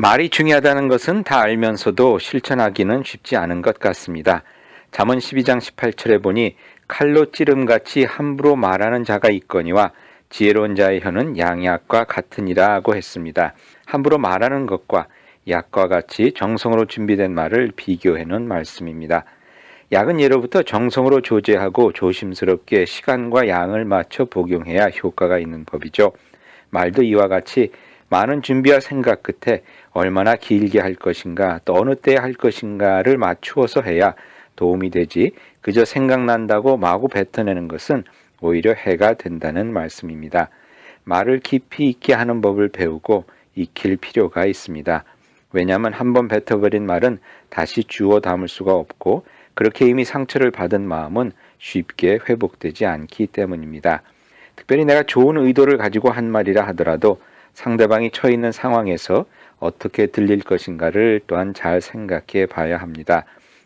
말이 중요하다는 것은 다 알면서도 실천하기는 쉽지 않은 것 같습니다. 잠언 12장 18절에 보니 칼로 찌름같이 함부로 말하는 자가 있거니와 지혜로운 자의 혀는 양약과 같으니라고 했습니다. 함부로 말하는 것과 약과 같이 정성으로 준비된 말을 비교해 놓은 말씀입니다. 약은 예로부터 정성으로 조제하고 조심스럽게 시간과 양을 맞춰 복용해야 효과가 있는 법이죠. 말도 이와 같이 많은 준비와 생각 끝에 얼마나 길게 할 것인가 또 어느 때에 할 것인가를 맞추어서 해야 도움이 되지 그저 생각난다고 마구 뱉어내는 것은 오히려 해가 된다는 말씀입니다. 말을 깊이 있게 하는 법을 배우고 익힐 필요가 있습니다. 왜냐하면 한 번 뱉어버린 말은 다시 주워 담을 수가 없고 그렇게 이미 상처를 받은 마음은 쉽게 회복되지 않기 때문입니다. 특별히 내가 좋은 의도를 가지고 한 말이라 하더라도 상대방이 처해 있는 상황에서 어떻게 들릴 것인가를 또한 잘 생각해 봐야 합니다.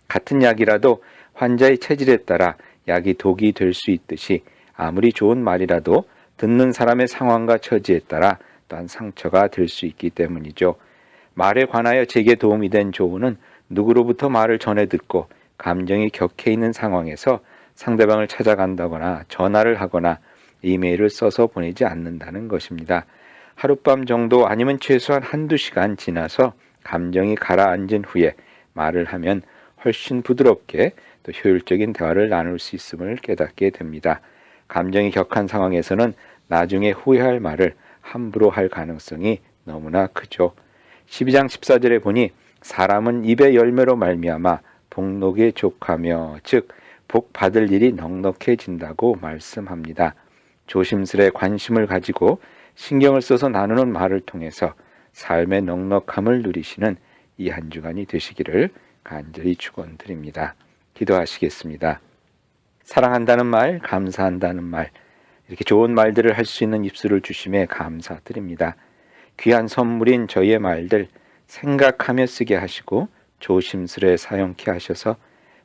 같은 약이라도 환자의 체질에 따라 약이 독이 될 수 있듯이 아무리 좋은 말이라도 듣는 사람의 상황과 처지에 따라 또한 상처가 될 수 있기 때문이죠. 말에 관하여 제게 도움이 된 조언은 누구로부터 말을 전해 듣고 감정이 격해 있는 상황에서 상대방을 찾아간다거나 전화를 하거나 이메일을 써서 보내지 않는다는 것입니다. 하룻밤 정도 아니면 최소한 한두 시간 지나서 감정이 가라앉은 후에 말을 하면 훨씬 부드럽게 또 효율적인 대화를 나눌 수 있음을 깨닫게 됩니다. 감정이 격한 상황에서는 나중에 후회할 말을 함부로 할 가능성이 너무나 크죠. 12장 14절에 보니 사람은 입의 열매로 말미암아 복록에 족하며 즉 복 받을 일이 넉넉해진다고 말씀합니다. 조심스레 관심을 가지고 신경을 써서 나누는 말을 통해서 삶의 넉넉함을 누리시는 이 한 주간이 되시기를 간절히 축원드립니다. 기도하시겠습니다. 사랑한다는 말, 감사한다는 말, 이렇게 좋은 말들을 할 수 있는 입술을 주심에 감사드립니다. 귀한 선물인 저희의 말들 생각하며 쓰게 하시고 조심스레 사용케 하셔서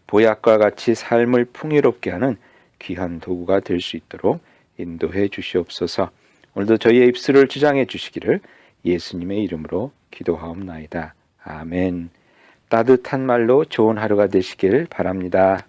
보약과 같이 삶을 풍요롭게 하는 귀한 도구가 될 수 있도록 인도해 주시옵소서. 오늘도 저희의 입술을 주장해 주시기를 예수님의 이름으로 기도하옵나이다. 아멘. 따뜻한 말로 좋은 하루가 되시길 바랍니다.